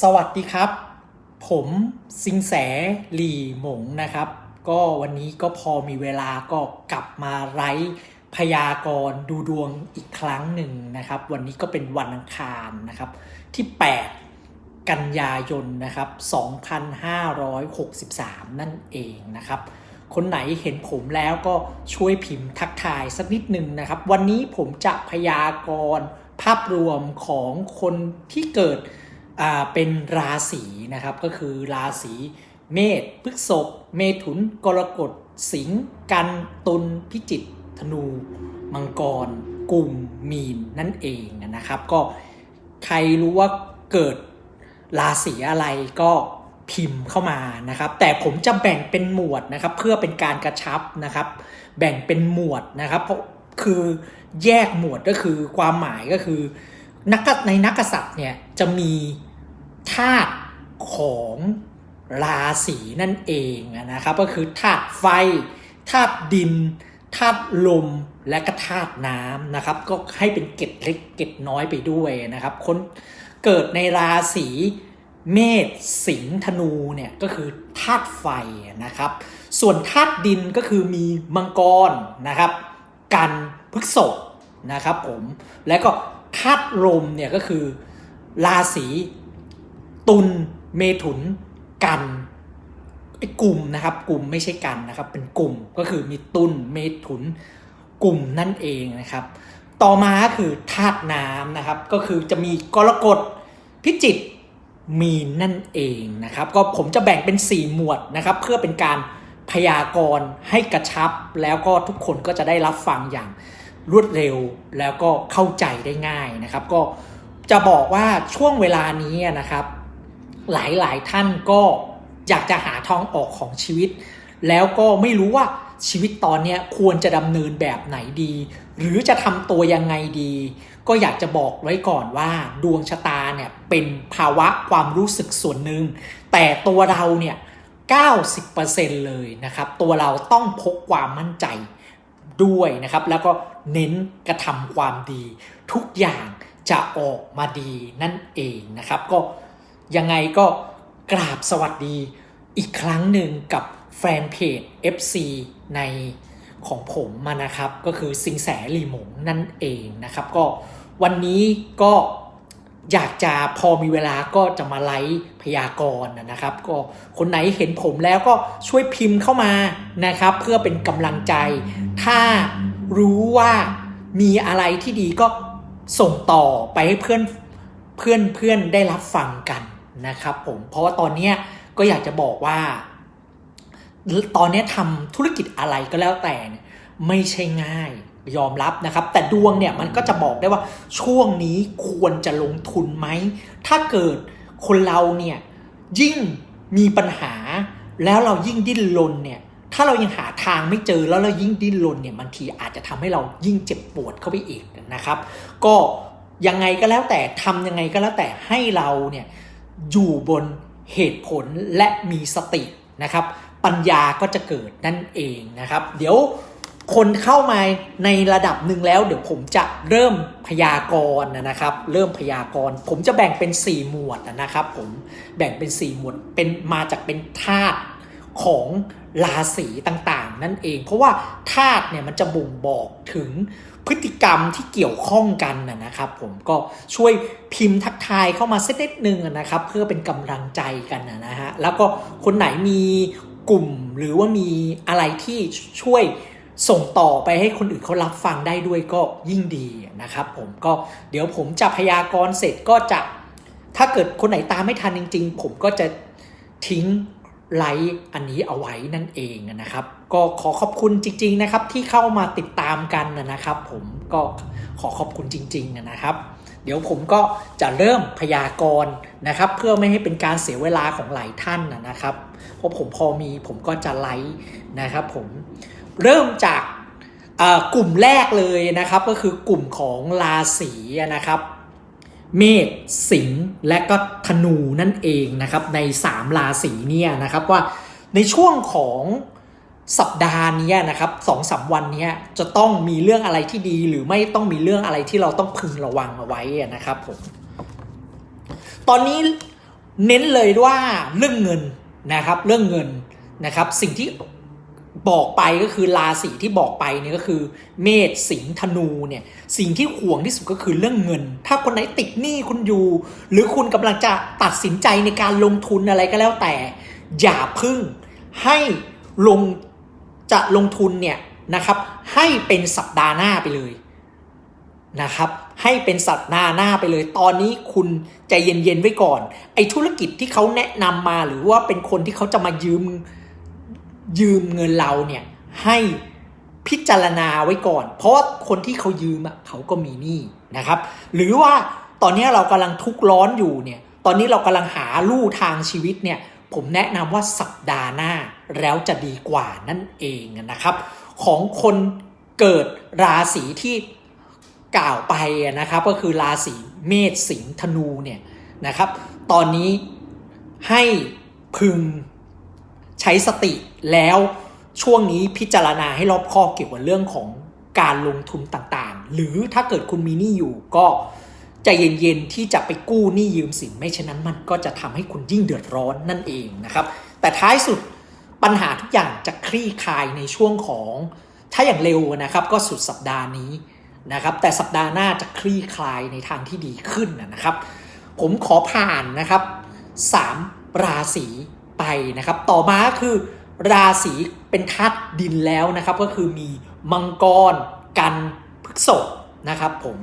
สวัสดีครับ ผมสิงแสหลี่หมงนะครับ ก็วันนี้ก็พอมีเวลาก็กลับมาไลฟ์พยากรณ์ดูดวงอีกครั้งหนึ่งนะครับ วันนี้ก็เป็นวันอังคารนะครับ ที่ 8 กันยายนนะครับ 2563 นั่นเองนะครับ คนไหนเห็นผมแล้วก็ช่วยพิมพ์ทักทายสักนิดหนึ่งนะครับ วันนี้ผมจะพยากรณ์ภาพรวมของคนที่เกิด เป็นราศีนะครับก็คือราศีเมษพฤษภเมถุนกรกฎสิงห์กันตุลพิจิกธนู มังกรกลุ่มมีนนั่นเองนะครับ ก็ใครรู้ว่าเกิดราศีอะไรก็พิมพ์เข้ามานะครับ แต่ผมจะแบ่งเป็นหมวดนะครับ เพื่อเป็นการกระชับนะครับ แบ่งเป็นหมวดนะครับ เพราะคือแยกหมวดก็คือความหมายก็คือ นักในนักษัตริย์เนี่ยจะมีธาตุของราศีนั่นเองนะครับก็คือธาตุไฟธาตุดินธาตุลมและก็ธาตุน้ำนะครับ ก็ให้เป็นเกร็ดเล็กเกร็ดน้อยไปด้วยนะครับคนเกิดในราศีเมษสิงห์ธนูเนี่ยก็คือธาตุไฟนะครับ ส่วนธาตุดินก็คือมีมังกรนะครับ กันพฤกษภนะครับผมแล้วก็ ธาตุลมเนี่ยก็คือราศีตุลเมถุนกันไอ้กลุ่มนะครับกลุ่มไม่ใช่กันนะครับ เป็นกลุ่มก็คือมีตุลเมถุนกลุ่มนั่นเองนะครับ ต่อมาคือธาตุน้ำนะครับ ก็คือจะมีกรกฎพิจิกมีนนั่นเองนะครับ ก็ผมจะแบ่งเป็น 4 หมวดนะครับ เพื่อเป็นการพยากรณ์ให้กระชับ แล้วก็ทุกคนก็จะได้รับฟังอย่าง รวดเร็วแล้วก็เข้าใจได้ง่ายนะครับ ก็จะบอกว่าช่วงเวลานี้นะครับ หลายๆท่านก็อยากจะหาทางออกของชีวิต แล้วก็ไม่รู้ว่าชีวิตตอนนี้ควรจะดำเนินแบบไหนดี หรือจะทำตัวยังไงดี ก็อยากจะบอกไว้ก่อนว่าดวงชะตาเนี่ยเป็นภาวะความรู้สึกส่วนหนึ่ง แต่ตัวเราเนี่ย 90%เลยนะครับ ตัวเราต้องพกความมั่นใจ ด้วยนะครับ แล้วก็เน้นกระทำความดี ทุกอย่างจะออกมาดีนั่นเองนะครับ ก็ยังไงก็กราบสวัสดีอีกครั้งหนึ่งกับแฟนเพจ FC ในของผมมานะครับ ก็คือสิงแสหลีหมงนั่นเองนะครับ ก็วันนี้ก็ อยากจะพอมีเวลาก็จะมาไลฟ์พยากรณ์นะครับ ก็คนไหนเห็นผมแล้วก็ช่วยพิมพ์เข้ามานะครับ เพื่อเป็นกำลังใจ ถ้ารู้ว่ามีอะไรที่ดีก็ส่งต่อไปให้เพื่อนเพื่อนเพื่อนได้รับฟังกันนะครับผมเพราะว่าตอนนี้ก็อยากจะบอกว่า ตอนนี้ทำธุรกิจอะไรก็แล้วแต่ไม่ใช่ง่าย ยอมรับนะครับ แต่ดวงเนี่ยมันก็จะบอกได้ว่าช่วงนี้ควรจะลงทุนไหม ถ้าเกิดคนเราเนี่ยยิ่งมีปัญหาแล้วเรายิ่งดิ้นรนเนี่ยถ้าเรายังหาทางไม่เจอแล้วเรายิ่งดิ้นรนเนี่ยบางทีอาจจะทำให้เรายิ่งเจ็บปวดเข้าไปอีกนะครับ ก็ยังไงก็แล้วแต่ทำยังไงก็แล้วแต่ให้เราเนี่ยอยู่บนเหตุผลและมีสตินะครับ ปัญญาก็จะเกิดนั่นเองนะครับ เดี๋ยว คนเข้ามาในระดับหนึ่งแล้ว เดี๋ยวผมจะเริ่มพยากรณ์นะครับ เริ่มพยากรณ์ผมจะแบ่งเป็น 4 หมวดนะครับ ผมแบ่งเป็น 4 หมวดเป็นมาจากเป็นธาตุของราศีต่างๆ นั่นเอง เพราะว่าธาตุเนี่ยมันจะบ่งบอกถึงพฤติกรรมที่เกี่ยวข้องกันนะครับ ผมก็ช่วยพิมพ์ทักทายเข้ามาสักนิดนึงนะครับ เพื่อเป็นกำลังใจกันนะฮะแล้วก็คนไหนมีกลุ่มหรือว่ามีอะไรที่ช่วย ส่งต่อไปให้คนอื่นเขารับฟังได้ด้วยก็ยิ่งดีนะครับ ผมก็เดี๋ยวผมจะพยากรณ์เสร็จก็จะ ถ้าเกิดคนไหนตามไม่ทันจริง ๆ ผมก็จะทิ้งไลค์อันนี้เอาไว้นั่นเองนะครับ ก็ขอขอบคุณจริง ๆนะครับ ที่เข้ามาติดตามกันนะครับ ผมก็ขอขอบคุณจริง ๆนะครับ เดี๋ยวผมก็จะเริ่มพยากรณ์นะครับ เพื่อไม่ให้เป็นการเสียเวลาของหลายท่านนะครับเพราะผมพอมีผมก็จะไลค์นะครับ ผม เริ่มจากกลุ่มแรกเลยนะครับก็คือกลุ่มของราศีนะครับ เมษสิงห์และก็ธนูนั่นเองนะครับใน 3 ราศีเนี่ยนะครับว่าในช่วงของสัปดาห์นี้นะครับสองสามวันนี้จะต้องมีเรื่องอะไรที่ดีหรือไม่ต้องมีเรื่องอะไรที่เราต้องพึงระวังเอาไว้นะครับผมตอนนี้เน้นเลยว่าเรื่องเงินนะครับเรื่องเงินนะครับสิ่งที่ บอกไปก็คือราศีที่บอกไปเนี่ยก็คือเมษสิงห์ธนูเนี่ยสิ่งที่ห่วงที่สุดก็คือเรื่องเงิน ถ้าคนไหนติดหนี้คุณอยู่ หรือคุณกำลังจะตัดสินใจในการลงทุนอะไรก็แล้วแต่ อย่าพึ่งให้ลงจะลงทุนเนี่ยนะครับ ให้เป็นสัปดาห์หน้าไปเลยนะครับ ให้เป็นสัปดาห์หน้าไปเลย ตอนนี้คุณใจเย็นๆไว้ก่อน ไอ้ธุรกิจที่เขาแนะนำมาหรือว่าเป็นคนที่เขาจะมายืม ยืมเงินเราเนี่ยให้พิจารณาไว้ก่อน เพราะว่าคนที่เขายืมอะเขาก็มีหนี้นะครับ หรือว่าตอนนี้เรากำลังทุกข์ร้อนอยู่เนี่ย ตอนนี้เรากำลังหาลู่ทางชีวิตเนี่ย ผมแนะนำว่าสัปดาห์หน้าแล้วจะดีกว่านั่นเองนะครับ ของคนเกิดราศีที่กล่าวไปนะครับ ก็คือราศีเมษสิงห์ธนูเนี่ยนะครับ ตอนนี้ให้พึง ใช้สติแล้วช่วงนี้พิจารณาให้รอบคอบเกี่ยวกับเรื่องของการลงทุนต่างๆ หรือถ้าเกิดคุณมีหนี้อยู่ก็ใจเย็นๆที่จะไปกู้หนี้ยืมสินไม่เช่นนั้นมันก็จะทำให้คุณยิ่งเดือดร้อนนั่นเองนะครับ แต่ท้ายสุดปัญหาทุกอย่างจะคลี่คลายในช่วงของถ้าอย่างเร็วนะครับก็สุดสัปดาห์นี้นะครับ แต่สัปดาห์หน้าจะคลี่คลายในทางที่ดีขึ้นนะครับ ผมขอผ่านนะครับสามราศี ไปนะครับ ต่อมาคือราศีเป็นธาตุดินแล้วนะครับ ก็คือมีมังกรกันพฤษภนะครับผม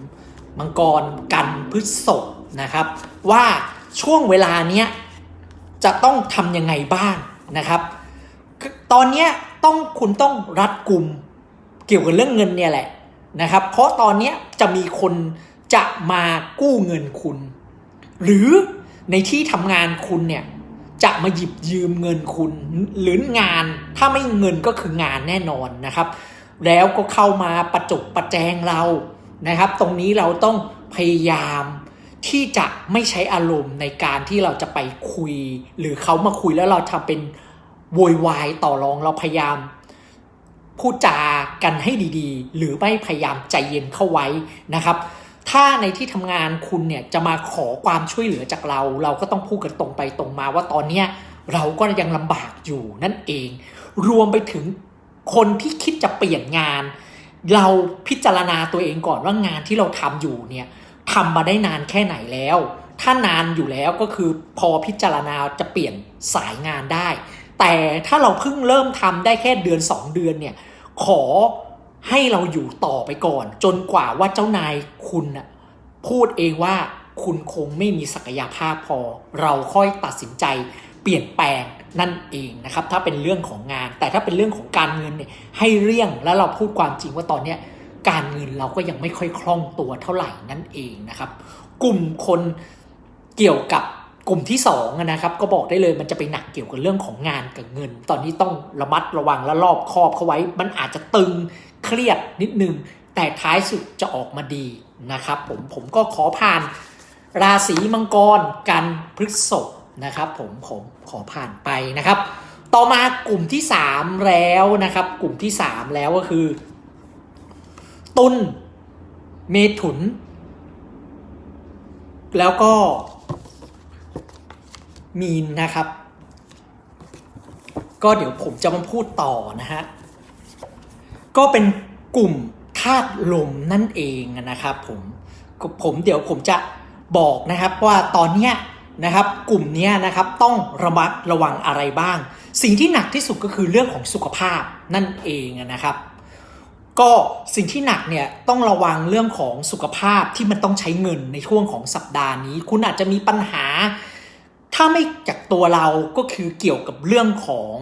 มังกรกันพฤษภนะครับ ว่าช่วงเวลาเนี้ยจะต้องทำยังไงบ้างนะครับ ตอนเนี้ยต้องคุณต้องรัดกลุ่มเกี่ยวกับเรื่องเงินเนี่ยแหละนะครับ เพราะตอนเนี้ยจะมีคนจะมากู้เงินคุณ หรือในที่ทำงานคุณเนี่ย จะมาหยิบยืมเงินคุณหรืองาน ถ้าไม่เงินก็คืองานแน่นอนนะครับ แล้วก็เข้ามาประจบประแจงเรานะครับ ตรงนี้เราต้องพยายามที่จะไม่ใช้อารมณ์ในการที่เราจะไปคุย หรือเขามาคุยแล้วเราทำเป็นโวยวายต่อรองเราพยายามพูดจากันให้ดีๆ หรือไม่พยายามใจเย็นเข้าไว้นะครับ ถ้าในที่ทำงานคุณเนี่ยจะมาขอความช่วยเหลือจากเรา เราก็ต้องพูดกันตรงไปตรงมาว่าตอนเนี้ยเราก็ยังลำบากอยู่นั่นเอง รวมไปถึงคนที่คิดจะเปลี่ยนงาน เราพิจารณาตัวเองก่อนว่างานที่เราทำอยู่เนี่ยทำมาได้นานแค่ไหนแล้ว ถ้านานอยู่แล้วก็คือพอพิจารณาจะเปลี่ยนสายงานได้ แต่ถ้าเราเพิ่งเริ่มทำได้แค่เดือน 2 เดือนเนี่ยขอ ให้เราอยู่ต่อไปก่อน จนกว่าว่าเจ้านายคุณน่ะพูดเองว่าคุณคงไม่มีศักยภาพพอ เราค่อยตัดสินใจเปลี่ยนแปลงนั่นเองนะครับ ถ้าเป็นเรื่องของงาน แต่ถ้าเป็นเรื่องของการเงินเนี่ยให้เลี่ยงแล้วเราพูดความจริงว่าตอนเนี้ยการเงินเราก็ยังไม่ค่อยคล่องตัวเท่าไหร่นั่นเองนะครับ กลุ่มคนเกี่ยวกับกลุ่มที่สองนะครับก็บอกได้เลยมันจะไปหนักเกี่ยวกับเรื่องของงานกับเงิน ตอนนี้ต้องระมัดระวังและรอบคอบเข้าไว้ มันอาจจะตึง เครียดนิดนึง แต่ท้ายสุดจะออกมาดีนะครับ ผมผมก็ขอผ่านราศีมังกรกันพฤษภนะครับ ผมผมขอผ่านไปนะครับ ต่อมากลุ่มที่ 3 แล้วนะครับ กลุ่มที่ 3 แล้วก็คือ ตุลเมถุน แล้วก็มีนนะครับ ก็เดี๋ยวผมจะมาพูดต่อนะฮะ ก็เป็นกลุ่มธาตุลมนั่นเองนะครับผมผมเดี๋ยวผมจะบอกนะครับว่าตอนเนี้ยนะครับกลุ่มนี้นะครับต้องระมัดระวังอะไรบ้าง สิ่งที่หนักที่สุดก็คือเรื่องของสุขภาพนั่นเองนะครับ ก็สิ่งที่หนักเนี่ยต้องระวังเรื่องของสุขภาพที่มันต้องใช้เงินในช่วงของสัปดาห์นี้ คุณอาจจะมีปัญหา ถ้าไม่จากตัวเราก็คือเกี่ยวกับเรื่องของ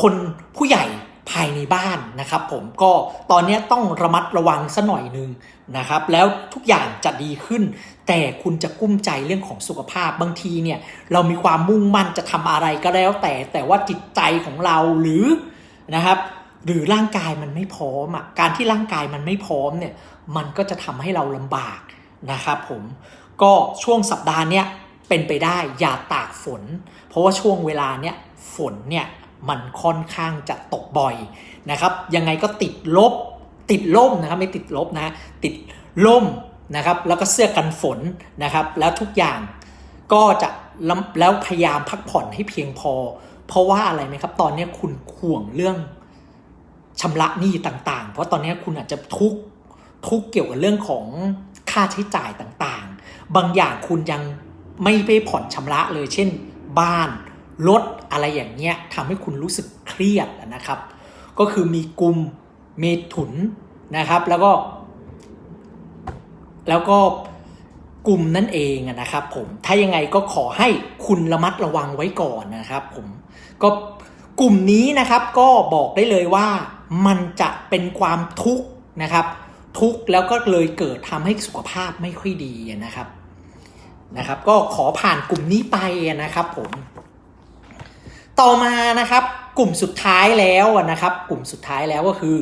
คนผู้ใหญ่ ภายในบ้านนะครับผมก็ตอนนี้ต้องระมัดระวังสัหน่อยหนึ่งนะครับ แล้วทุกอย่างจะดีขึ้น แต่คุณจะกุ้มใจเรื่องของสุขภาพบางทีเนี่ยเรามีความมุ่งมั่นจะทำอะไรก็แล้ว แต่แต่ว่าจิตใจของเราหรือนะครับ หรือร่างกายมันไม่พร้อมอะการที่ร่างกายมันไม่พร้อมเนี่ยมันก็จะทำให้เราลำบากนะครับผมก็ช่วงสัปดาห์เนี้ยเป็นไปได้อย่าตากฝน เพราะว่าช่วงเวลาเนี้ยฝนเนี่ย มันค่อนข้างจะตกบ่อยนะครับยังไงก็ติดลบติดล่มนะครับไม่ติดลบนะติดล่มนะครับแล้วก็เสื้อกันฝนนะครับ แล้วทุกอย่างก็จะแล้วพยายามพักผ่อนให้เพียงพอ เพราะว่าอะไรไหมครับ ตอนนี้คุณห่วงเรื่องชำระหนี้ต่างๆ เพราะตอนนี้คุณอาจจะทุกทุกเกี่ยวกับเรื่องของค่าใช้จ่ายต่างๆ บางอย่างคุณยังไม่ไปผ่อนชำระเลย เช่น บ้าน รถอะไรอย่างเงี้ยทำให้คุณรู้สึกเครียดนะครับ ก็คือมีกลุ่มเมถุนนะครับ แล้วก็ แล้วก็กลุ่มนั่นเองนะครับผมถ้ายังไงก็ขอให้คุณระมัดระวังไว้ก่อนนะครับผมก็กลุ่มนี้นะครับก็บอกได้เลยว่ามันจะเป็นความทุกข์นะครับ ทุกข์แล้วก็เลยเกิดทำให้สุขภาพไม่ค่อยดีนะครับนะครับ ก็ขอผ่านกลุ่มนี้ไปนะครับผม ต่อมานะครับกลุ่มสุดท้ายแล้วนะครับ กลุ่มสุดท้ายแล้วก็คือ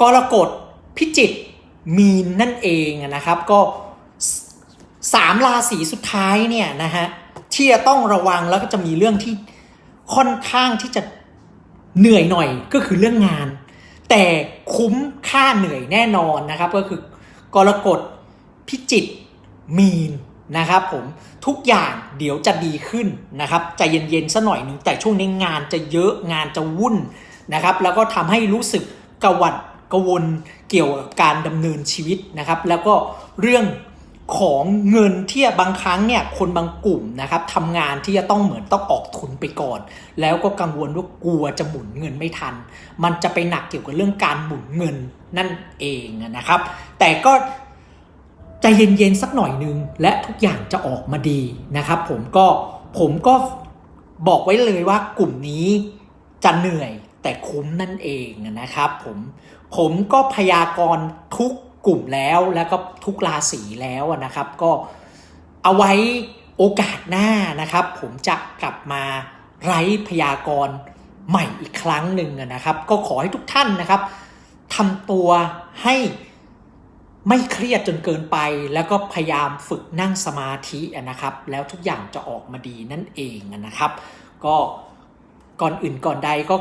กรกฎพิจิกมีนนั่นเองนะครับ ก็สามราศีสุดท้ายเนี่ยนะฮะที่จะต้องระวังแล้วก็จะมีเรื่องที่ค่อนข้างที่จะเหนื่อยหน่อยก็คือเรื่องงาน แต่คุ้มค่าเหนื่อยแน่นอนนะครับ ก็คือกรกฎพิจิกมีน นะครับผมทุกอย่างเดี๋ยวจะดีขึ้นนะครับใจเย็นๆสัหน่อยหนึ่งแต่ช่วงนี้งานจะเยอะงานจะวุ่นนะครับ แล้วก็ทำให้รู้สึกกวัดกวนเกี่ยวกับการดำเนินชีวิตนะครับ แล้วก็เรื่องของเงินที่บางครั้งเนี่ยคนบางกลุ่มนะครับทำงานที่จะต้องเหมือนต้องออกทุนไปก่อน แล้วก็กังวลว่ากลัวจะหมุนเงินไม่ทัน มันจะไปหนักเกี่ยวกับเรื่องการหมุนเงินนั่นเองนะครับ แต่ก็ ใจเย็นๆสักหน่อยนึง และทุกอย่างจะออกมาดีนะครับ ผมก็ผมก็บอกไว้เลยว่ากลุ่มนี้จะเหนื่อยแต่คุ้มนั่นเองนะครับ ผมผมก็พยากรณ์ทุกกลุ่มแล้วแล้วก็ทุกราศีแล้วนะครับ ก็เอาไว้โอกาสหน้านะครับ ผมจะกลับมาไร้พยากรณ์ใหม่อีกครั้งหนึ่งนะครับ ก็ขอให้ทุกท่านนะครับทำตัวให้ ไม่เครียดจนเกินไป แล้วก็พยายามฝึกนั่งสมาธินะครับ แล้วทุกอย่างจะออกมาดีนั่นเองนะครับ ก็ก่อนอื่นก่อนใดก็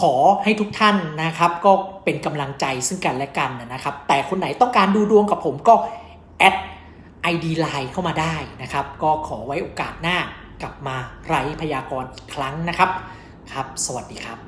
ขอให้ทุกท่านนะครับ ก็เป็นกำลังใจซึ่งกันและกันนะครับ แต่คนไหนต้องการดูดวงกับผมก็แอด ID Line เข้ามาได้นะครับ ก็ขอไว้โอกาสหน้ากลับมาไร้พยากรณ์อีกครั้งนะครับครับ สวัสดีครับ